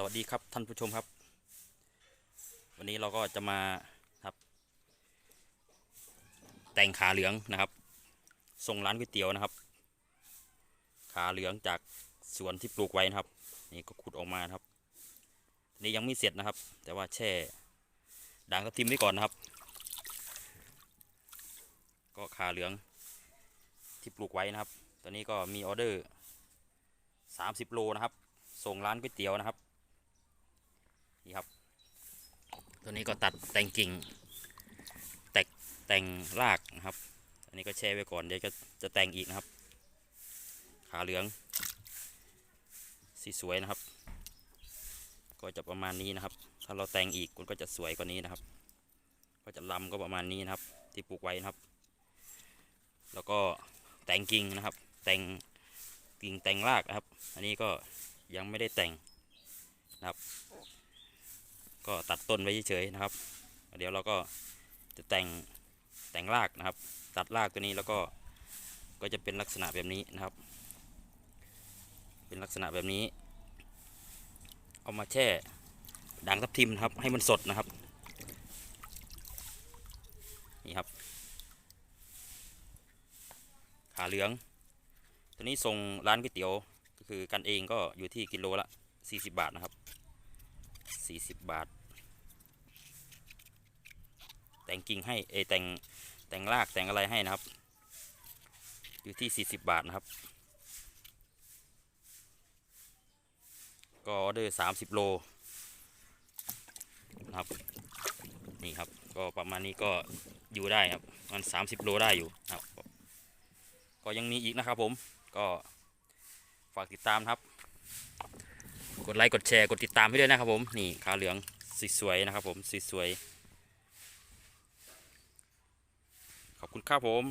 สวัสดีครับท่านผู้ชมครับ วันนี้เราก็จะมาครับ แต่งขาเหลืองนะครับส่งร้านก๋วยเตี๋ยวนะครับ ขาเหลืองจากสวนที่ปลูกไว้นะครับ นี่ก็ขุดออกมาครับนี่ยังไม่เสร็จนะครับ แต่ว่าแช่ด่างทับทิมไว้ก่อนนะครับ ก็ขาเหลืองที่ปลูกไว้นะครับ ตอนนี้ก็มีออเดอร์ 30 โลนะครับส่งร้านก๋วยเตี๋ยวนะครับ นี่ครับ ตัวนี้ก็ตัดแต่งกิ่ง แตกแต่งรากนะครับ อันนี้ก็แช่ไว้ก่อนเดี๋ยวจะจะแต่งอีกนะครับ ขาเหลือง สีสวยนะครับ ก็จะประมาณนี้นะครับ ถ้าเราแต่งอีกมันก็จะสวยกว่านี้นะครับ ก็จะลำก็ประมาณนี้นะครับ ที่ปลูกไว้นะครับ แล้วก็แต่งกิ่งนะครับ แต่งกิ่งแต่งรากนะครับ อันนี้ก็ยังไม่ได้แต่งนะครับ ก็ตัดต้นไว้เฉยๆนะครับ เดี๋ยวเราก็จะแต่งแต่งรากนะครับ ตัดรากตัวนี้แล้วก็ก็จะเป็นลักษณะแบบนี้นะครับ เป็นลักษณะแบบนี้ เอามาแช่ด่างทับทิมนะครับ ให้มันสดนะครับ นี่ครับ ขาเหลือง ตัวนี้ส่งร้านก๋วยเตี๋ยวก็คือกันเองก็อยู่ที่กิโลละ40 บาทนะครับ 40 บาท แต่งกิ่งให้เอแต่งแต่งรากแต่งอะไรให้นะครับ อยู่ที่ 40 บาทนะครับ ก็ออเดอร์30 โลนะครับ นี่ครับก็ประมาณนี้ก็อยู่ได้ครับมัน30 โลได้อยู่ครับ ก็ยังมีอีกนะครับผมก็ฝากติดตามครับ กดไลค์กดแชร์กดติดตามให้ด้วยนะครับผมนี่ขาเหลืองสวยๆนะครับผมสวยๆขอบคุณครับผม